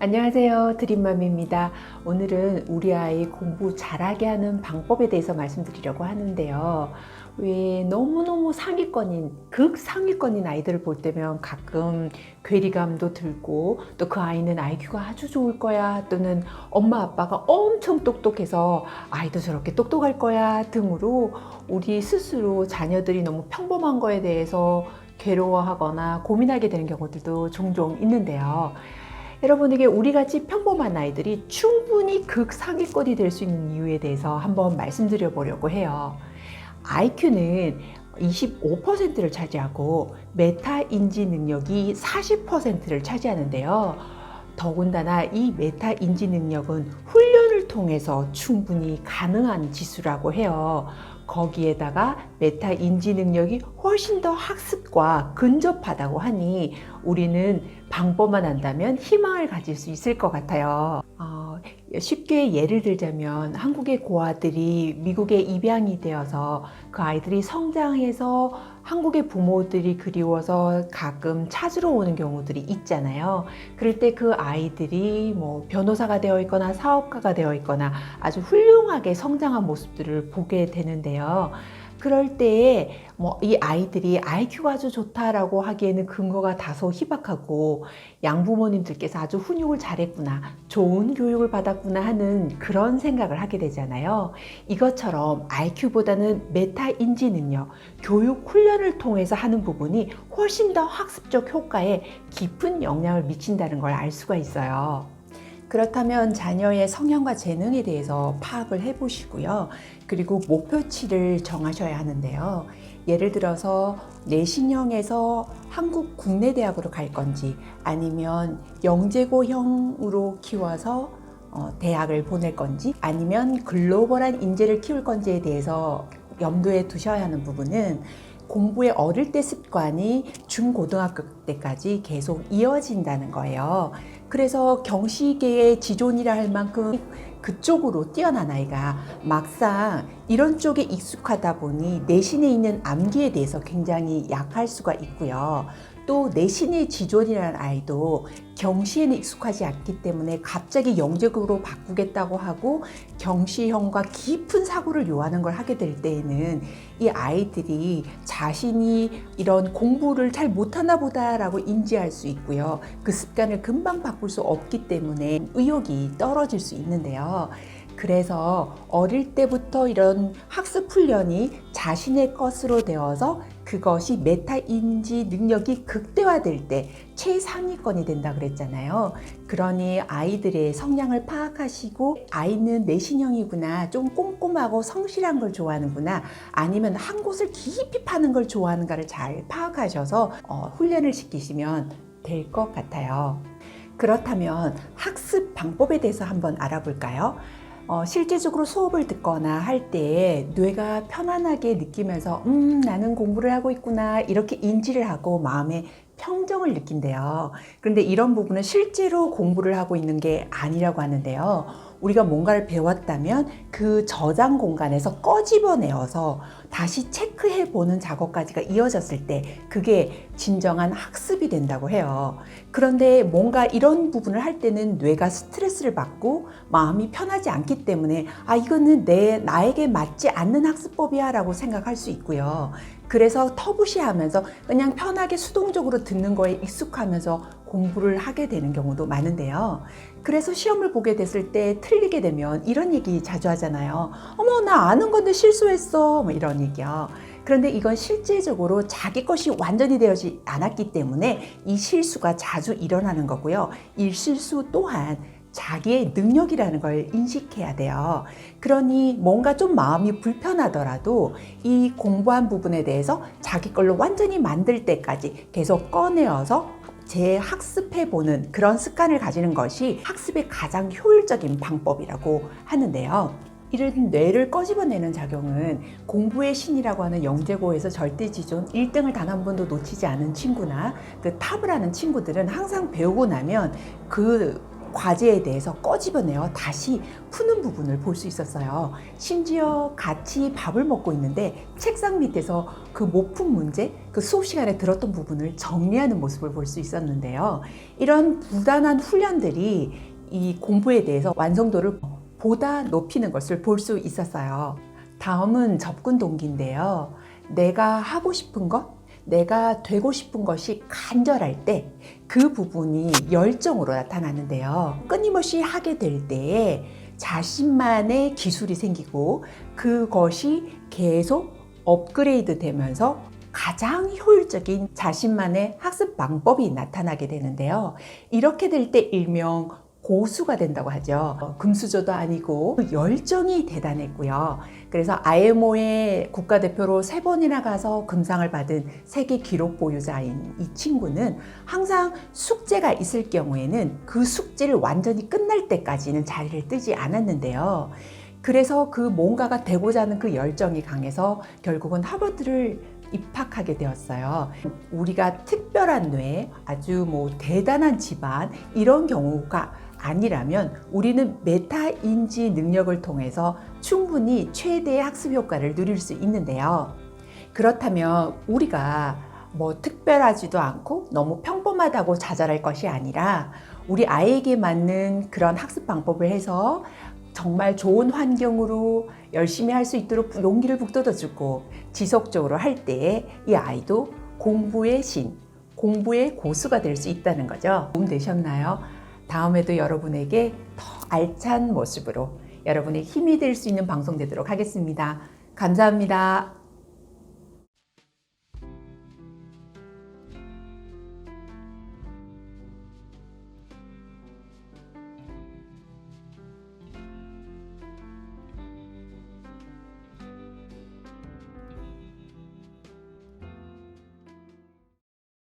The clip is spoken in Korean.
안녕하세요. 드림맘입니다. 오늘은 우리 아이 공부 잘하게 하는 방법에 대해서 말씀드리려고 하는데요. 왜 너무너무 상위권인, 극상위권인 아이들을 볼 때면 가끔 괴리감도 들고 또 그 아이는 IQ가 아주 좋을 거야 또는 엄마 아빠가 엄청 똑똑해서 아이도 저렇게 똑똑할 거야 등으로 우리 스스로 자녀들이 너무 평범한 거에 대해서 괴로워하거나 고민하게 되는 경우들도 종종 있는데요. 여러분에게 우리같이 평범한 아이들이 충분히 극상위권이 될 수 있는 이유에 대해서 한번 말씀드려 보려고 해요. IQ는 25%를 차지하고 메타 인지 능력이 40%를 차지하는데요. 더군다나 이 메타 인지 능력은 훈련을 통해서 충분히 가능한 지수라고 해요. 거기에다가 메타 인지 능력이 훨씬 더 학습과 근접하다고 하니 우리는 방법만 안다면 희망을 가질 수 있을 것 같아요. 어, 쉽게 예를 들자면 한국의 고아들이 미국에 입양이 되어서 그 아이들이 성장해서 한국의 부모들이 그리워서 가끔 찾으러 오는 경우들이 있잖아요. 그럴 때 그 아이들이 뭐 변호사가 되어 있거나 사업가가 되어 있거나 아주 훌륭하게 성장한 모습들을 보게 되는데요. 그럴 때에 뭐 이 아이들이 IQ가 아주 좋다라고 하기에는 근거가 다소 희박하고 양부모님들께서 아주 훈육을 잘했구나, 좋은 교육을 받았구나 하는 그런 생각을 하게 되잖아요. 이것처럼 IQ보다는 메타 인지 능력, 교육 훈련을 통해서 하는 부분이 훨씬 더 학습적 효과에 깊은 영향을 미친다는 걸 알 수가 있어요. 그렇다면 자녀의 성향과 재능에 대해서 파악을 해보시고요. 그리고 목표치를 정하셔야 하는데요. 예를 들어서 내신형에서 한국 국내 대학으로 갈 건지 아니면 영재고형으로 키워서 어, 대학을 보낼 건지 아니면 글로벌한 인재를 키울 건지에 대해서 염두에 두셔야 하는 부분은 공부의 어릴 때 습관이 중고등학교 때까지 계속 이어진다는 거예요. 그래서 경시계의 지존이라 할 만큼 그쪽으로 뛰어난 아이가 막상 이런 쪽에 익숙하다 보니 내신에 있는 암기에 대해서 굉장히 약할 수가 있고요. 또 내신의 지존이라는 아이도 경시에는 익숙하지 않기 때문에 갑자기 영재국으로 바꾸겠다고 하고 경시형과 깊은 사고를 요하는 걸 하게 될 때에는 이 아이들이 자신이 이런 공부를 잘 못하나 보다라고 인지할 수 있고요. 그 습관을 금방 바꿀 수 없기 때문에 의욕이 떨어질 수 있는데요. 그래서 어릴 때부터 이런 학습 훈련이 자신의 것으로 되어서 그것이 메타 인지 능력이 극대화될 때 최상위권이 된다 그랬잖아요. 그러니 아이들의 성향을 파악하시고 아이는 내신형이구나, 좀 꼼꼼하고 성실한 걸 좋아하는구나, 아니면 한 곳을 깊이 파는 걸 좋아하는가를 잘 파악하셔서 어, 훈련을 시키시면 될 것 같아요. 그렇다면 학습 방법에 대해서 한번 알아볼까요? 어, 실제적으로 수업을 듣거나 할 때 뇌가 편안하게 느끼면서 음 나는 공부를 하고 있구나. 이렇게 인지를 하고 마음에 평정을 느낀대요. 그런데 이런 부분은 실제로 공부를 하고 있는 게 아니라고 하는데요. 우리가 뭔가를 배웠다면 그 저장 공간에서 꺼집어내어서 다시 체크해 보는 작업까지가 이어졌을 때 그게 진정한 학습이 된다고 해요. 그런데 뭔가 이런 부분을 할 때는 뇌가 스트레스를 받고 마음이 편하지 않기 때문에 아 이거는 내 나에게 맞지 않는 학습법이야 라고 생각할 수 있고요. 그래서 터부시하면서 그냥 편하게 수동적으로 듣는 거에 익숙하면서 공부를 하게 되는 경우도 많은데요. 그래서 시험을 보게 됐을 때 틀리게 되면 이런 얘기 자주 하잖아요. 어머, 나 아는 건데 실수했어. 뭐 이런 얘기요. 그런데 이건 실제적으로 자기 것이 완전히 되어지 않았기 때문에 이 실수가 자주 일어나는 거고요. 이 실수 또한 자기의 능력이라는 걸 인식해야 돼요. 그러니 뭔가 좀 마음이 불편하더라도 이 공부한 부분에 대해서 자기 걸로 완전히 만들 때까지 계속 꺼내어서 재학습해 보는 그런 습관을 가지는 것이 학습의 가장 효율적인 방법이라고 하는데요. 이런 뇌를 꺼집어내는 작용은 공부의 신이라고 하는 영재고에서 절대지존 1등을 단 한 번도 놓치지 않은 친구나 그 탑을 하는 친구들은 항상 배우고 나면 그 과제에 대해서 꺼집어내어 다시 푸는 부분을 볼 수 있었어요. 심지어 같이 밥을 먹고 있는데 책상 밑에서 그 못 푼 문제, 그 수업 시간에 들었던 부분을 정리하는 모습을 볼 수 있었는데요. 이런 부단한 훈련들이 이 공부에 대해서 완성도를 보다 높이는 것을 볼 수 있었어요. 다음은 접근 동기인데요. 내가 하고 싶은 것, 내가 되고 싶은 것이 간절할 때 그 부분이 열정으로 나타나는데요. 끊임없이 하게 될 때에 자신만의 기술이 생기고 그것이 계속 업그레이드 되면서 가장 효율적인 자신만의 학습 방법이 나타나게 되는데요. 이렇게 될 때 일명 고수가 된다고 하죠. 금수저도 아니고 열정이 대단했고요. 그래서 IMO의 국가대표로 세 번이나 가서 금상을 받은 세계 기록 보유자인 이 친구는 항상 숙제가 있을 경우에는 그 숙제를 완전히 끝날 때까지는 자리를 뜨지 않았는데요. 그래서 그 뭔가가 되고자 하는 그 열정이 강해서 결국은 하버드를 입학하게 되었어요. 우리가 특별한 뇌, 아주 뭐 대단한 집안 이런 경우가 아니라면 우리는 메타 인지 능력을 통해서 충분히 최대의 학습 효과를 누릴 수 있는데요. 그렇다면 우리가 뭐 특별하지도 않고 너무 평범하다고 자잘할 것이 아니라 우리 아이에게 맞는 그런 학습 방법을 해서 정말 좋은 환경으로 열심히 할 수 있도록 용기를 북돋아주고 지속적으로 할 때에 이 아이도 공부의 신, 공부의 고수가 될 수 있다는 거죠. 도움 되셨나요? 다음에도 여러분에게 더 알찬 모습으로 여러분의 힘이 될 수 있는 방송 되도록 하겠습니다. 감사합니다.